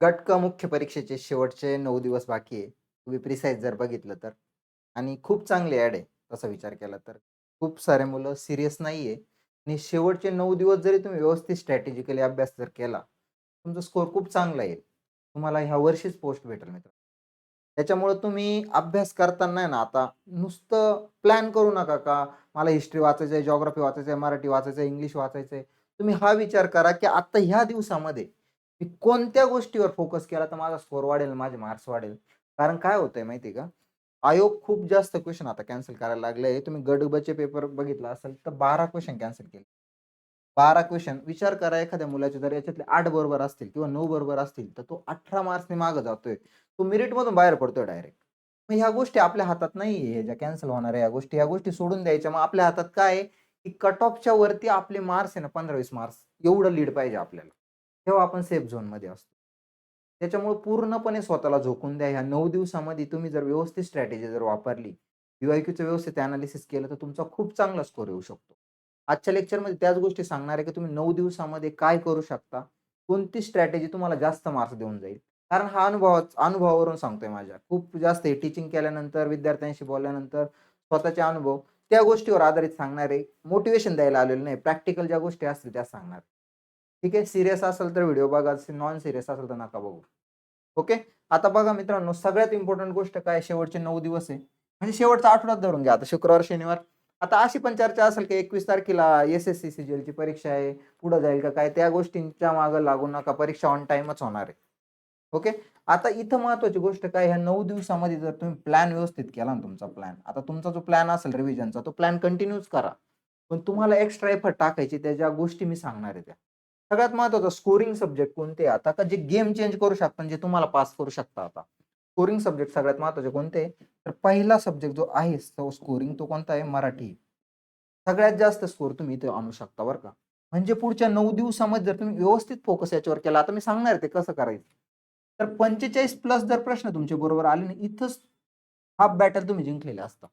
गट क मुख्य परीक्षेचे शेवटचे नऊ दिवस बाकी आहे. तुम्ही प्रिसाईज जर बघितलं तर आणि खूप चांगले ॲड आहे तसा विचार केला तर. खूप सारे मुलं सिरियस नाही आहे आणि शेवटचे नऊ दिवस जरी तुम्ही व्यवस्थित स्ट्रॅटेजिकली अभ्यास जर केला, तुमचा स्कोर खूप चांगला येईल. तुम्हाला ह्या वर्षीच पोस्ट भेटेल मित्र त्याच्यामुळं तुम्ही अभ्यास करताना आहे ना आता नुसतं प्लॅन करू नका का मला हिस्ट्री वाचायचं आहे, जॉग्राफी वाचायचं आहे, मराठी वाचायचं आहे, इंग्लिश वाचायचं आहे. तुम्ही हा विचार करा, की आत्ता ह्या दिवसामध्ये मी कोणत्या गोष्टीवर फोकस केला तर माझा स्कोर वाढेल, माझे मार्क्स वाढेल. कारण काय होतंय माहिती का? आयोग खूप जास्त क्वेश्चन आता कॅन्सल करायला लागले. तुम्ही गडबचे पेपर बघितला असेल तर बारा क्वेश्चन कॅन्सल केले. बारा क्वेश्चन विचार करा एखाद्या मुलाचे जर याच्यातले आठ बरोबर असतील किंवा नऊ बरोबर असतील, तर तो 18 मार्क्सने मागे जातोय. तो मेरिटमधून बाहेर पडतोय डायरेक्ट. मग ह्या गोष्टी आपल्या हातात नाहीये, ज्या कॅन्सल होणाऱ्या या गोष्टी, ह्या गोष्टी सोडून द्यायच्या. मग आपल्या हातात काय आहे, की कट ऑफच्या वरती आपले मार्क्स आहे ना 15-20 मार्क्स एवढं लीड पाहिजे आपल्याला. तेव्हा आपण सेफ झोनमध्ये असतो. त्याच्यामुळे पूर्णपणे स्वतःला झोकून द्या. ह्या नऊ दिवसामध्ये तुम्ही जर व्यवस्थित स्ट्रॅटेजी जर वापरली, युआयक्यूचं व्यवस्थित एनालिसिस केलं, तर तुमचा खूप चांगला स्कोर येऊ शकतो. आजच्या लेक्चरमध्ये त्याच गोष्टी सांगणार आहे, की तुम्ही नऊ दिवसामध्ये काय करू शकता? कोणती स्ट्रॅटेजी तुम्हाला जास्त मार्क्स देऊन जाईल? कारण हा अनुभव अनुभवावरून सांगतोय माझ्या. खूप जास्त आहे टीचिंग केल्यानंतर, विद्यार्थ्यांशी बोलल्यानंतर स्वतःचे अनुभव त्या गोष्टीवर आधारित सांगणार आहे. मोटिव्हेशन द्यायला आलेलं नाही. प्रॅक्टिकल ज्या गोष्टी असतील त्या सांगणार. ठीक आहे. सिरियस असेल तर व्हिडिओ बघा. नॉन सिरियस असेल तर नका बघू. ओके. आता बघा मित्रांनो सगळ्यात इम्पॉर्टंट गोष्ट काय शेवटचे नऊ दिवस आहे. म्हणजे शेवटचा आठवडाच धरून घ्या. आता शुक्रवार, शनिवार. आता अशी पण चर्चा असेल, की 21 तारखेला एस-एस-सी, सी-जी-एलची परीक्षा आहे. पुढे जाईल का काय? त्या गोष्टींच्या मागे लागू नका. परीक्षा ऑन टाईमच होणार आहे. ओके. आता इथं महत्वाची गोष्ट काय ह्या नऊ दिवसामध्ये जर तुम्ही प्लॅन व्यवस्थित केला ना तुमचा प्लॅन. आता तुमचा जो प्लॅन असेल रिव्हिजनचा तो प्लॅन कंटिन्यूच करा. पण तुम्हाला एक्स्ट्रा एफर्ट टाकायची त्या ज्या गोष्टी मी सांगणार आहे त्या. सगळ्यात महत्त्वाचा स्कोरिंग सब्जेक्ट कोणते आता का जे गेम चेंज करू शकतात, जे तुम्हाला पास करू शकता आता. स्कोरिंग सब्जेक्ट सगळ्यात महत्त्वाचे कोणते? तर पहिला सब्जेक्ट जो आहे तो स्कोरिंग तो कोणता आहे? मराठी. सगळ्यात जास्त स्कोर तुम्ही इथे आणू शकता बरं का. म्हणजे पुढच्या नऊ दिवसामध्ये जर तुम्ही व्यवस्थित फोकस याच्यावर केला. आता मी सांगणार ते कसं करायचं. तर 45 प्लस जर प्रश्न तुमच्या बरोबर आले ना, इथंच हाफ बॅटल तुम्ही जिंकलेले असता.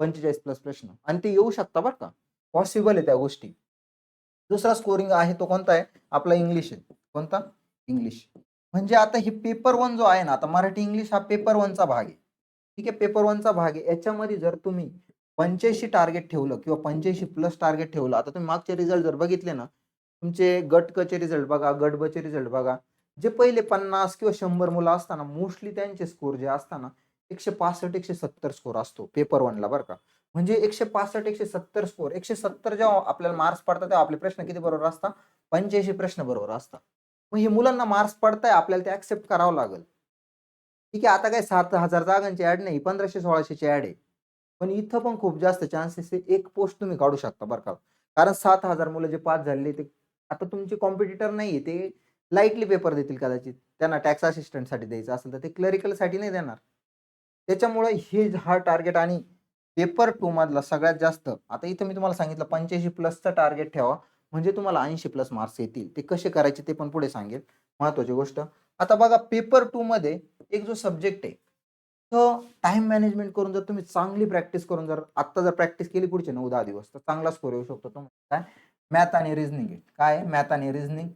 45 प्लस प्रश्न आणि ते येऊ शकता बरं का. पॉसिबल आहे त्या गोष्टी. दुसरा स्कोरिंग आहे तो कोणता आहे? आपला इंग्लिश आहे. कोणता? इंग्लिश. म्हणजे आता हे पेपर वन जो आहे ना, आता मराठी इंग्लिश हा पेपर 1 चा भाग आहे. ठीक आहे. पेपर 1 चा भाग आहे. याच्यामध्ये जर तुम्ही 85 टार्गेट ठेवलं किंवा 85 प्लस टार्गेट ठेवलं. आता तुम्ही मागचे रिझल्ट जर बघितले ना, तुमचे गट कचे रिझल्ट बघा, गट बचे रिझल्ट बघा. जे पहिले 50 किंवा शंभर मुलं असताना मोस्टली त्यांचे स्कोर जे असताना एकशे पासष्ट एकशे सत्तर स्कोर असतो पेपर वनला बरं का. म्हणजे 165-170 स्कोर 170 जेव्हा आपल्याला मार्क्स पडतात तेव्हा आपले प्रश्न किती बरोबर असतात? 85 प्रश्न बरोबर असतात. मग हे मुलांना मार्क्स पडताय आपल्याला ते ऍक्सेप्ट करावं लागेल. ठीक आहे. आता काय सात हजार जागांची ॲड नाही 1500-1600 ची ॲड आहे. पण इथं पण खूप जास्त चान्सेस आहे. एक पोस्ट तुम्ही काढू शकता बरं का. कारण सात हजार मुलं जे पास झाले ते आता तुमचे कॉम्पिटिटर नाहीये. ते लाईटली पेपर देतील कदाचित. त्यांना टॅक्स असिस्टंटसाठी द्यायचं असेल तर ते क्लरिकलसाठी नाही देणार. त्याच्यामुळे हे हा टार्गेट आणि पेपर टू मधला सगळ्यात जास्त आता इथं मी तुम्हाला सांगितलं 85 प्लसचं टार्गेट ठेवा. म्हणजे तुम्हाला 80 प्लस मार्क्स येतील. ते कसे करायचे ते पण पुढे सांगेल. महत्वाची गोष्ट. आता बघा पेपर टू मध्ये एक जो सब्जेक्ट आहे. तो टाइम मॅनेजमेंट करून जर तुम्ही चांगली प्रॅक्टिस करून जर आत्ता जर प्रॅक्टिस केली पुढचे नऊ दहा दिवस तर चांगला स्कोर येऊ शकतो. तो काय? मॅथ आणि रिझनिंग काय मॅथ आणि रिझनिंग.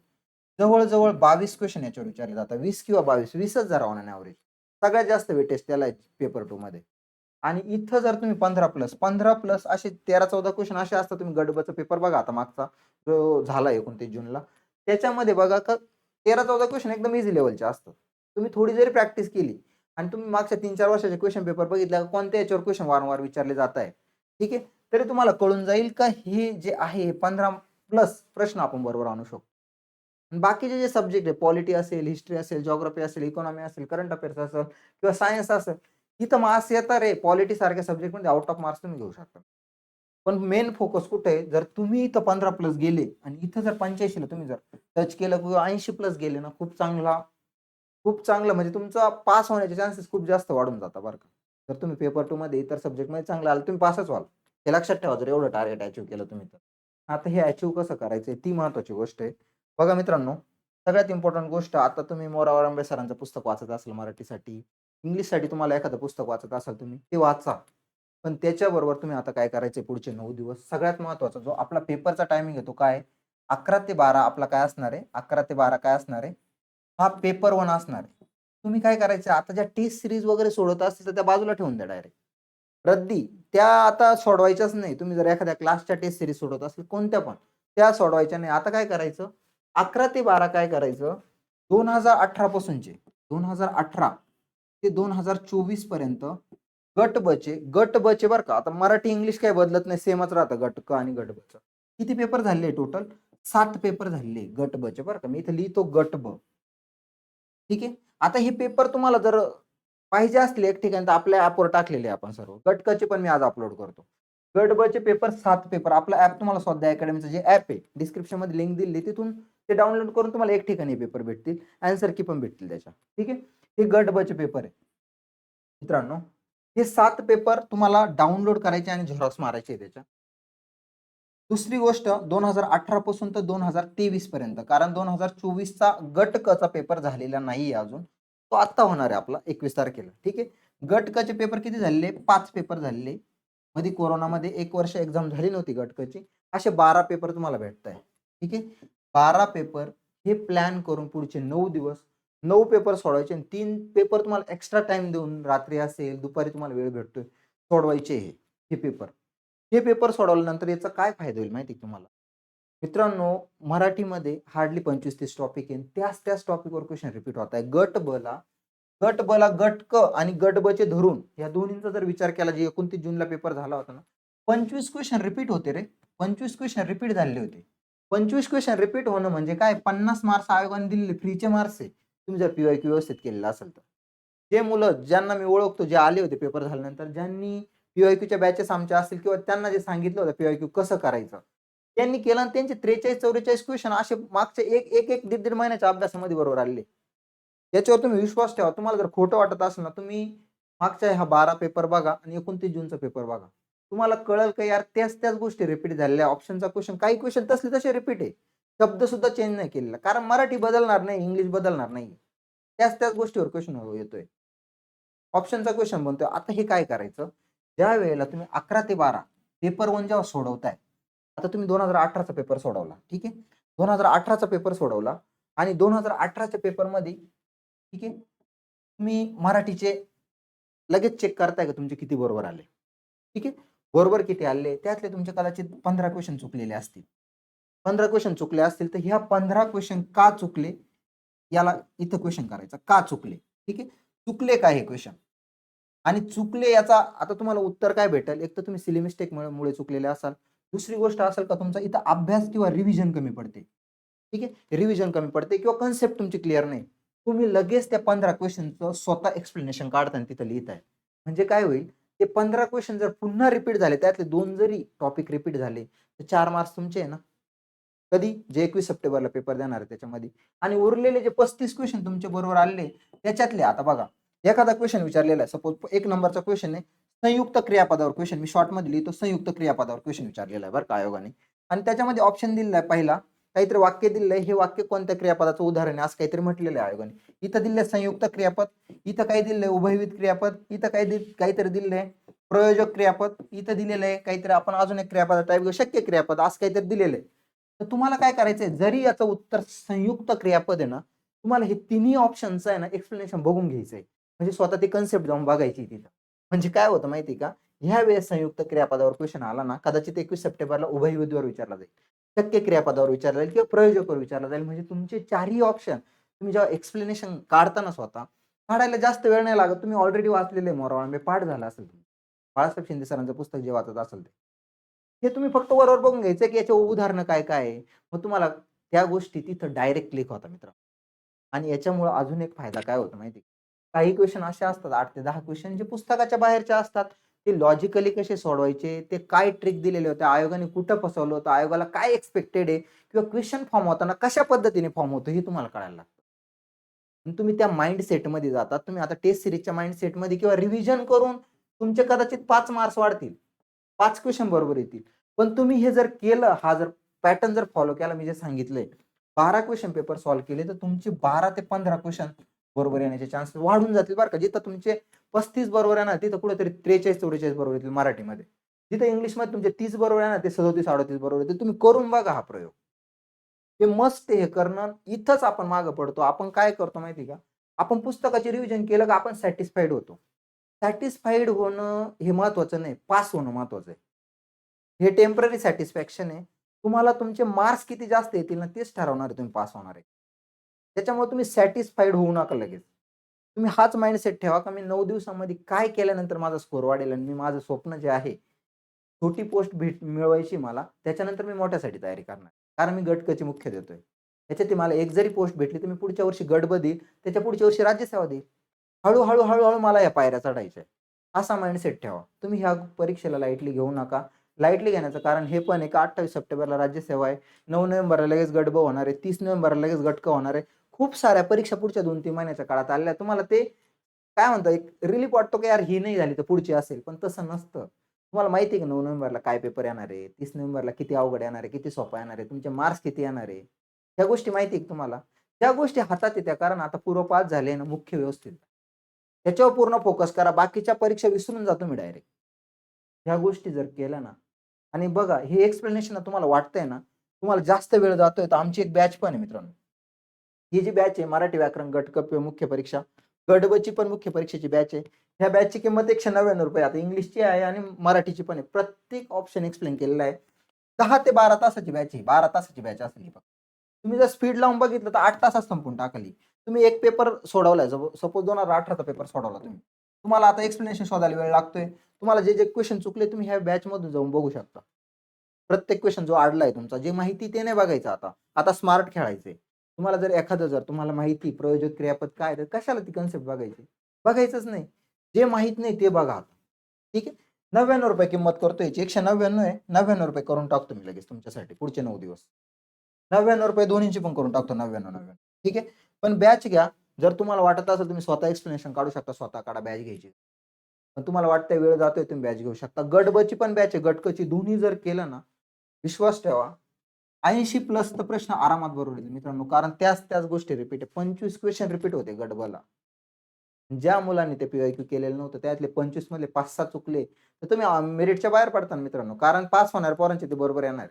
जवळजवळ बावीस क्वेश्चन याच्यावर विचारले जातात. वीस किंवा बावीस वीसच जरा ऑन ॲव्हरेज सगळ्यात जास्त वेटेज त्याला पेपर टू मध्ये. आणि इथं जर तुम्ही 15 प्लस 15 प्लस असे तेरा चौदा क्वेश्चन असे असतात. तुम्ही गट पेपर बघा आता मागचा जो झाला 29 जूनला. त्याच्यामध्ये बघा का तेरा चौदा क्वेश्चन एकदम इझी लेवलचे असतात. तुम्ही थोडी जरी प्रॅक्टिस केली आणि तुम्ही मागच्या 3-4 वर्षाचे क्वेश्चन पेपर बघितले कोणत्या याच्यावर क्वेश्चन वारंवार विचारले जात आहे. ठीक आहे. तरी तुम्हाला कळून जाईल का हे जे आहे 15 प्लस प्रश्न आपण बरोबर आणू शकतो. बाकीचे जे सब्जेक्ट आहे पॉलिटी असेल, हिस्ट्री असेल, जिओग्राफी असेल, इकॉनॉमी असेल, करंट अफेअर्स असेल किंवा सायन्स असेल. इथं मार्क्स येतात रे. पॉलिटी सारख्या सब्जेक्टमध्ये आउट ऑफ मार्क्स तुम्ही घेऊ शकता. पण मेन फोकस कुठे आहे? जर तुम्ही इथं 15 प्लस गेले आणि इथं जर पंच्याऐंशीला तुम्ही जर टच केलं किंवा 80 प्लस गेले ना खूप चांगला खूप चांगलं म्हणजे तुमचा पास होण्याचे चान्सेस खूप जास्त वाढून जातात बरं का. जर तुम्ही पेपर टू मध्ये इतर सब्जेक्टमध्ये चांगलं आलं तुम्ही पासच व्हाल. हे लक्षात ठेवा जर एवढं टार्गेट अचीव्ह केलं तुम्ही तर. आता हे अचीव्ह कसं करायचंय ती महत्वाची गोष्ट आहे. बघा मित्रांनो सगळ्यात इम्पॉर्टंट गोष्ट आता तुम्ही मोरावर आंबे सरांचं पुस्तक वाचत असाल मराठीसाठी. इंग्लिशसाठी तुम्हाला एखादं पुस्तक वाचत असाल तुम्ही ते वाचा. पण त्याच्याबरोबर तुम्ही आता काय करायचं पुढचे नऊ दिवस? सगळ्यात महत्त्वाचा जो आपला पेपरचा टायमिंग आहे तो काय? 11 ते 12 आपला काय असणार आहे? 11 ते 12 काय असणार आहे? हा पेपर वन असणार आहे. तुम्ही काय करायचं? आता ज्या टेस्ट सिरीज वगैरे सोडत असतील तर त्या बाजूला ठेवून द्या डायरेक्ट रद्दी. त्या आता सोडवायच्याच नाही. तुम्ही जर एखाद्या क्लासच्या टेस्ट सिरीज सोडवत असेल कोणत्या पण त्या सोडवायच्या नाही. आता काय करायचं? अकरा ते बारा काय करायचं? दोन हजार अठरा पासूनचे. दोन हजार अठरा. ते दोन हजार चोवीसपर्यंत गट बचे गट बचे बरं का. आता मराठी इंग्लिश काय बदलत नाही सेमच राहतं गट क आणि गट बच. किती पेपर झाले टोटल सात पेपर झाले गट बचे बरं का. मी इथे लिहितो गट ब. ठीक आहे? आता हे पेपर तुम्हाला जर पाहिजे असले एक ठिकाणी तर आपल्या ऍपवर टाकलेले आपण सर्व. गटकाचे पण मी आज अपलोड करतो. गट ब चे पेपर सात पेपर आपला ऍप तुम्हाला स्वाध्याय अकॅडमीचं जे ऍप आहे डिस्क्रिप्शनमध्ये लिंक दिली तिथून ते डाउनलोड करून तुम्हाला एक ठिकाणी पेपर भेटतील. अँसर की पण भेटतील त्याच्या. ठीक आहे? हे गट ब पेपर आहे. मित्रांनो हे सात पेपर तुम्हाला डाउनलोड करायचे आणि झेरॉक्स मारायचे त्याच्या दुसरी गोष्ट दोन हजार अठरा पासून तर दोन हजार तेवीस पर्यंत कारण दोन हजार चोवीसचा गट कचा पेपर झालेला नाहीये अजून. तो आत्ता होणार आहे आपला एकवीस तारखेला. ठीक आहे? गट कचे पेपर किती झालेले? पाच पेपर झालेले. मध्ये कोरोनामध्ये एक वर्ष एक्झाम झाली नव्हती गटकची. असे बारा पेपर तुम्हाला भेटत आहे ठीक आहे? बारा पेपर हे प्लॅन करून पुढचे नऊ दिवस नऊ पेपर सोडवायचे आणि तीन पेपर तुम्हाला एक्स्ट्रा टाइम देऊन रात्री असेल दुपारी तुम्हाला वेळ भेटतोय सोडवायचे हे हे पेपर हे पेपर सोडवल्यानंतर याचा काय फायदा होईल माहिती तुम्हाला? मित्रांनो मराठीमध्ये हार्डली पंचवीस तीस टॉपिक आहे त्याच त्याच टॉपिकवर क्वेश्चन रिपीट होत आहे. गट बला गट बला गट क आणि गट ब चे धरून या दोन्हींचा जर विचार केला जे एकोणतीस जूनला पेपर झाला होता ना पंचवीस क्वेश्चन रिपीट होते रे. पंचवीस क्वेश्चन रिपीट झालेले होते. पंचवीस क्वेश्चन रिपीट होणं म्हणजे काय? पन्नास मार्क्स आयोगाने दिलेले फ्रीचे मार्क्स आहे. तुम्ही जर पीवाय क्यू व्यवस्थित केलेला असेल तर. जे मुलं ज्यांना मी ओळखतो जे आले होते पेपर झाल्यानंतर ज्यांनी पीवाय क्यूच्या बॅचेस आमच्या असतील किंवा त्यांना जे सांगितलं होतं पीवायक्यू कसं करायचं त्यांनी केलं आणि त्यांचे त्रेचाळीस चौवेचाळीस क्वेश्चन असे मागचे एक एक एक दीड दीड महिन्याच्या अभ्यासामध्ये बरोबर आले याच्यावर तुम्ही विश्वास ठेवा. तुम्हाला जर खोटं वाटत असेल ना तुम्ही मागच्या हा बारा पेपर बघा आणि एकोणतीस जूनचा पेपर बघा. तुम्हाला कळल का यार त्याच त्याच गोष्टी रिपीट झालेल्या. ऑप्शनचा क्वेश्चन काही क्वेश्चन तसले तसे रिपीट आहे. शब्द सुद्धा चेंज नाही केलेला. कारण मराठी बदलणार नाही इंग्लिश बदलणार नाही. त्याच त्याच गोष्टीवर क्वेश्चन हो, येतोय. ऑप्शनचा क्वेश्चन बनतोय. आता हे काय करायचं? ज्या वेळेला तुम्ही अकरा ते बारा पेपर वन जेव्हा सोडवताय आता तुम्ही दोन हजार अठराचा पेपर सोडवला. ठीक आहे? दोन हजार अठराचा पेपर सोडवला आणि दोन हजार अठराच्या पेपरमध्ये ठीक आहे? तुम्ही मराठीचे लगेच चेक करताय का तुमचे किती बरोबर आले? ठीक आहे? बरोबर किती आले? त्यातले तुमचे कदाचित पंधरा क्वेश्चन चुकलेले असतील. पंधरा क्वेश्चन चुकले असतील तर ह्या पंधरा क्वेश्चन का चुकले? याला इथं क्वेश्चन करायचा. का चुकले? ठीक आहे? चुकले काय हे क्वेश्चन आणि चुकले याचा आता तुम्हाला उत्तर काय भेटेल? एक तर तुम्ही सिली मिस्टेक मुळे चुकलेले असाल. दुसरी गोष्ट असेल का तुमचा इथं अभ्यास किंवा रिव्हिजन कमी पडते. ठीक आहे? रिव्हिजन कमी पडते किंवा कन्सेप्ट तुमची क्लिअर नाही. तुम्ही लगेच त्या पंधरा क्वेश्चनचं स्वतः एक्सप्लेनेशन काढताना तिथं लिहित आहे म्हणजे काय होईल? ते पंधरा क्वेश्चन जर पुन्हा रिपीट झाले त्यातले दोन जरी टॉपिक रिपीट झाले तर चार मार्क्स तुमचे आहे ना कधी? जे एकवीस सप्टेंबरला पेपर देणार आहे त्याच्यामध्ये. आणि उरलेले जे पस्तीस क्वेश्चन तुमच्या बरोबर आले त्याच्यातले आता बघा. एखादा क्वेश्चन विचारलेला आहे. सपोज एक नंबरचा क्वेश्चन आहे. संयुक्त क्रियापदावर क्वेश्चन मी शॉर्टमध्ये लिहितो संयुक्त क्रियापदावर क्वेश्चन विचारलेला आहे बरं का आयोगाने. आणि त्याच्यामध्ये ऑप्शन दिलेला आहे पहिला. काहीतरी वाक्य दिलेलं आहे. हे वाक्य कोणत्या क्रियापदाचं उदाहरण आहे? असं काहीतरी म्हटलेलं आहे आयोगाने. इथं दिलंय संयुक्त क्रियापद. इथं काही दिलंय उभयविध क्रियापद. इथं काही काहीतरी दिलंय प्रयोजक क्रियापद. इथं दिलेलं आहे. काहीतरी आपण अजून एक क्रियापद टाईप घेऊ. शक्य क्रियापद. असं काहीतरी दिलेलं आहे. तर तुम्हाला काय करायचंय? जरी याचं उत्तर संयुक्त क्रियापद आहे ना तुम्हाला हे तिन्ही ऑप्शनचं आहे ना एक्सप्लेनेशन बघून घ्यायचंय. म्हणजे स्वतः ती कन्सेप्ट जाऊन बघायची तिथं. म्हणजे काय होतं माहिती का? ह्या वेळेस संयुक्त क्रियापदावर क्वेश्चन आला ना कदाचित एकवीस सप्टेंबरला उभयविधीवर विचारला जाईल. शक्य क्रियापदावर विचारला जाईल किंवा प्रयोजकवर विचारला जाईल. म्हणजे तुमचे चारही ऑप्शन तुम्ही जेव्हा एक्सप्लेनेशन काढताना स्वतः काढायला जास्त वेळ नाही लागत. तुम्ही ऑलरेडी वाचलेले मोरावांबे पाठ झाला असेल. बाळासाहेब शिंदे सरांचं पुस्तक जे वाचत असेल ते. हे तुम्ही फक्त वरवर बघून घ्यायचं की याचे उदाहरणं काय काय आहे? मग तुम्हाला त्या गोष्टी तिथं डायरेक्ट क्लिक होता मित्र. आणि याच्यामुळे अजून एक फायदा काय होतो माहिती काही क्वेश्चन असे असतात आठ ते दहा क्वेश्चन जे पुस्तकाच्या बाहेरचे असतात ते लॉजिकली कसे सोडवायचे ते काय ट्रिक दिलेले होते आयोगाने कुठं फसवलं होतं आयोगाला काय एक्सपेक्टेड आहे किंवा क्वेश्चन फॉर्म होताना कशा पद्धतीने फॉर्म होतो हे तुम्हाला कळायला लागतं. तुम्ही त्या माइंड सेटमध्ये जातात तुम्ही आता टेस्ट सिरीजच्या माइंड सेटमध्ये किंवा रिव्हिजन करून तुमचे कदाचित पाच मार्क्स वाढतील. पाच क्वेश्चन बरोबर येतील. पण तुम्ही हे जर केलं हा जर पॅटर्न जर फॉलो केला मी जे सांगितलंय बारा क्वेश्चन पेपर सॉल्व्ह केले तर तुमचे बारा ते पंधरा क्वेश्चन बरोबर येण्याचे चान्स वाढून जातील बरं का. जिथं तुमचे पस्तीस बरोबर आहे ना तिथं कुठेतरी त्रेचाळीस चौवेचाळीस बरोबर येतील मराठीमध्ये. जिथं इंग्लिशमध्ये तुमचे तीस बरोबर आहे ना ते सदोतीस अडतीस बरोबर येतील. तुम्ही करून बघा हा प्रयोग. ते मस्त हे करणं इथंच आपण मागं पडतो. आपण काय करतो माहिती का? आपण पुस्तकाचे रिव्हिजन केलं का आपण सॅटिस्फाईड होतो. सॅटिस्फाईड होणं हे महत्वाचं नाही पास होणं महत्वाचं आहे. हे टेंपररी सॅटिस्फॅक्शन आहे. तुम्हाला तुमचे मार्क्स किती जास्त येतील ना तेच ठरवणार आहे तुम्ही पास होणार आहे. त्याच्यामुळे तुम्ही सॅटिस्फाईड होऊ नका लगेच. तुम्ही हाच माइंडसेट ठेवा का मी नऊ दिवसामध्ये काय केल्यानंतर माझा स्कोर वाढेल आणि मी माझं स्वप्न जे आहे छोटी पोस्ट भेट मिळवायची मला त्याच्यानंतर मी मोठ्यासाठी तयारी करणार. कारण मी गटकची मुख्य देतोय. त्याच्यात मला एक जरी पोस्ट भेटली तर मी पुढच्या वर्षी गटब देईल त्याच्या पुढच्या वर्षी राज्यसेवा देईल. हळूहळू हळूहळू मला या पायऱ्या चढायच्या असा माइंडसेट ठेवा. तुम्ही ह्या परीक्षेला लाईटली घेऊ नका. लाईटली घेण्याचं कारण हे पण आहे का अठ्ठावीस सप्टेंबरला राज्यसेवा आहे. नऊ नोव्हेंबरला लगेच गटब होणार आहे. तीस नोव्हेंबरला लगेच गटक होणार आहे. खूप साऱ्या परीक्षा पुढच्या दोन तीन महिन्याच्या काळात आल्या. तुम्हाला ते काय म्हणतो एक रिलीफ वाटतो की यार ही नाही झाली तर पुढची असेल. पण तसं नसतं. तुम्हाला माहिती आहे का नऊ नोव्हेंबरला काय पेपर येणार आहे? तीस नोव्हेंबरला किती अवघड येणार आहे? किती सोपा येणार आहे? तुमचे मार्क्स किती येणार आहे? ह्या गोष्टी माहिती आहे तुम्हाला? त्या गोष्टी हातात येत्या कारण आता पूर्वपात झाले ना मुख्य व्यवस्थित. त्याच्यावर पूर्ण फोकस करा. बाकीच्या परीक्षा विसरून जातो मी डायरेक्ट ह्या गोष्टी जर केल्या ना आणि बघा हे एक्सप्लेनेशन तुम्हाला वाटतंय ना तुम्हाला जास्त वेळ जातोय तर आमची एक बॅच पण आहे मित्रांनो. ही जी बॅच आहे मराठी व्याकरण गट कप्य मुख्य परीक्षा गडबची पण मुख्य परीक्षेची बॅच आहे. ह्या बॅचची किंमत एकशे नव्याण्णव रुपये आता इंग्लिशची आहे आणि मराठीची पण आहे. प्रत्येक ऑप्शन एक्सप्लेन केलेला आहे. दहा ते बारा तासाची बॅच आहे. बारा तासाची बॅच असेल ही फक्त. तुम्ही जर स्पीड लावून बघितलं तर आठ तासात संपून टाकली. तुम्ही एक पेपर सोडवलाय. सपोज दोन हजार अठराचा पेपर सोडवला तुम्ही. तुम्हाला आता एक्सप्लेनेशन शोधायला वेळ लागतोय. तुम्हाला जे जे क्वेश्चन चुकले तुम्ही ह्या बॅच मधून जाऊन बघू शकता. प्रत्येक क्वेश्चन जो अडलाय तुमचा जे माहिती ते नाही बघायचं आता. आता स्मार्ट खेळायचंय. तुम्हाला जर एखादं जर तुम्हाला माहिती प्रयोजक क्रियापद काय तर कशाला ती कन्सेप्ट बघायची? बघायचंच नाही. जे माहीत नाही ते बघा आता. ठीक आहे? नव्याण्णव रुपये किंमत करतो याची. एकशे नव्याण्णव आहे. नव्याण्णव रुपये करून टाकतो मी लगेच तुमच्यासाठी. पुढचे नऊ दिवस. नव्याण्णव रुपये दोन्हीची पण करून टाकतो. नव्याण्णव नव्याण्णव. ठीक आहे? पण बॅच घ्या. जर तुम्हाला वाटत असेल तुम्ही स्वतः एक्सप्लेनेशन काढू शकता स्वतः काढा बॅच घ्यायची. पण तुम्हाला वाटतंय वेळ जातोय तुम्ही बॅच घेऊ शकता. गटबची पण बॅच आहे. गटकची दोन्ही जर केलं ना विश्वास ठेवा. ऐंशी प्लस तर प्रश्न आरामात बरोबर येईल मित्रांनो. कारण त्याच त्याच गोष्टी रिपीट आहे. पंचवीस क्वेश्चन रिपीट होते गटबला. ज्या मुलांनी ते पीआयक्यू केलेलं नव्हतं त्यातले पंचवीस मधले पाच सहा चुकले. तर तुम्ही मेरिटच्या बाहेर पडताना मित्रांनो. कारण पास होणार पोरांचे ते बरोबर येणार.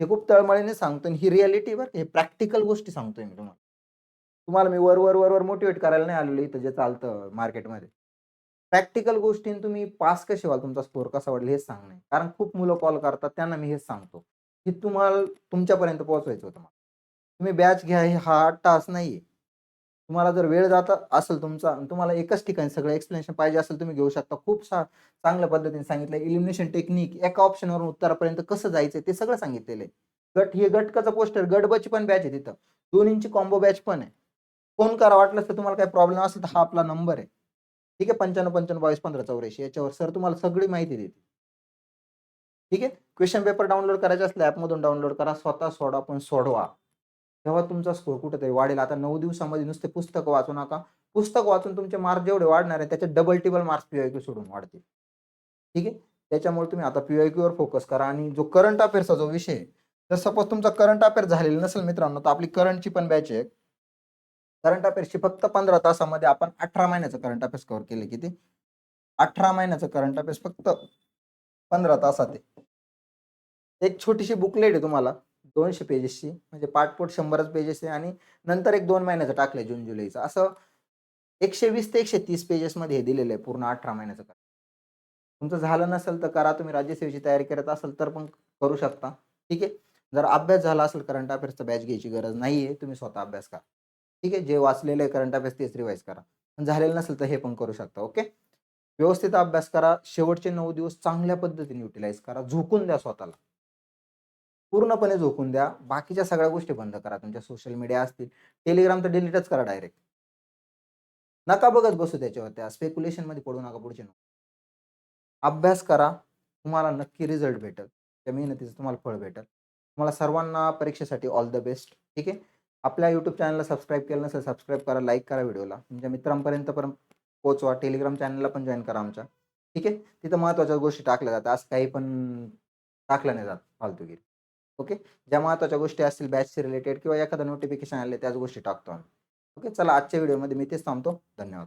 हे खूप तळमळीने सांगतो ही रियालिटी बरं हे प्रॅक्टिकल गोष्टी सांगतोय मी तुम्हाला. तुम्हाला मी वर वर वर वर मोटिवेट करायला नाही आलेलो इथं जे चालतं मार्केटमध्ये प्रॅक्टिकल गोष्टीं तुम्ही पास कसे व्हाल? तुमचा स्कोर कसा वाढेल हेच सांगणे कारण खूप मुलं कॉल करतात त्यांना मी हेच सांगतो की तुम्हाला तुमच्यापर्यंत पोहोचवायचं होतं मला. तुम्ही बॅच घ्या हे हा तास नाहीये. तुम्हाला जर वेळ जात असेल तुमचा तुम्हाला एकच ठिकाणी सगळं एक्सप्लेनेशन पाहिजे असेल तुम्ही घेऊ शकता. खूप सा चांगल्या पद्धतीने सांगितलं इलिमिनेशन टेक्निक एका ऑप्शनवरून उत्तरापर्यंत कसं जायचं ते सगळं सांगितलेलं आहे. गट हे गटकाचं पोस्टर गडबची पण बॅच आहे तिथं. दोन्हींची कॉम्बो बॅच पण आहे. फोन करा वाटलं तर तुम्हाला काही प्रॉब्लेम असेल तर हा आपला नंबर आहे. ठीक आहे? पंच्याण्णव पंच्याण्णव बावीस पंधरा चौऱ्याऐंशी याच्यावर. सर तुम्हाला सगळी माहिती देते. ठीक आहे? क्वेश्चन पेपर डाउनलोड करायचे असले ॲपमधून डाउनलोड करा. स्वतः सोडा पण सोडवा. तेव्हा तुमचा स्कोर कुठेतरी वाढेल. आता नऊ दिवसामध्ये नुसते पुस्तक वाचू नका. पुस्तक वाचून तुमचे मार्क जेवढे वाढणार आहे त्याचे डबल टेबल मार्क्स पीआयक्यू सोडून वाढतील. ठीक आहे? त्याच्यामुळे तुम्ही आता पीआयक्यू वर फोकस करा आणि जो करंट अफेअर्सचा जो विषय जर सपोज तुमचा करंट अफेअर झालेला नसेल मित्रांनो तर आपली करंटची पण बॅच आहे. करंट अफेअर्सची फक्त पंधरा तासामध्ये आपण अठरा महिन्याचं करंट अफेअर्स कव्हर केले किती? अठरा महिन्याचं करंट अफेअर्स फक्त पंधरा तासात आहे. एक छोटीशी बुकलेट आहे तुम्हाला दोनशे पेजेसची म्हणजे पाठपोट शंभरच पेजेस आहे आणि नंतर एक दोन महिन्याचं टाकलंय जून जुलैचं. असं एकशे वीस ते एकशे तीस पेजेसमध्ये हे दिलेलं आहे पूर्ण अठरा महिन्याचं तुमचं झालं नसेल तर करा तुम्ही राज्यसेवेची तयारी करत असाल तर पण करू शकता. ठीक आहे? जर अभ्यास झाला असेल करंट अफेअर्सचा बॅच घ्यायची गरज नाही आहे तुम्ही स्वतः अभ्यास करा. ठीक आहे? जे वाचलेलं आहे करंट अफेअर्स तेच रिवाईज करा. झालेलं नसेल तर हे पण करू शकता ओके व्यवस्थित अभ्यास करा. शेवटचे नऊ दिवस चांगल्या पद्धतीने युटिलाइज करा. झोकून द्या स्वतःला. पूर्णपणे झोकून द्या. बाकीच्या सगळ्या गोष्टी बंद करा. तुमच्या सोशल मीडिया असतील. टेलिग्राम तर डिलीटच करा डायरेक्ट नका बघत बसू त्याच्यावर त्या स्पेक्युलेशनमध्ये पडू नका पुढचे अभ्यास करा. तुम्हाला नक्की रिझल्ट भेटेल. त्या मेहनतीचं तुम्हाला फळ भेटेल. तुम्हाला सर्वांना परीक्षेसाठी ऑल द बेस्ट ठीक आहे? आपल्या यूट्यूब चॅनलला सबस्क्राईब केलं नसेल सबस्क्राईब करा लाईक करा व्हिडिओला तुमच्या मित्रांपर्यंत पण पोचवा टेलिग्राम चॅनलला पण जॉईन करा आमच्या. ठीक आहे? तिथं महत्त्वाच्या गोष्टी टाकल्या जातात. असं काही पण टाकलं नाही जात फालतूगिरी ओके? ज्या महत्त्वाच्या गोष्टी असतील बॅचशी रिलेटेड किंवा एखादं नोटिफिकेशन आले त्याच गोष्टी टाकतो आम्ही. ओके? चला आजच्या व्हिडिओमध्ये मी तेच थांबतो. धन्यवाद.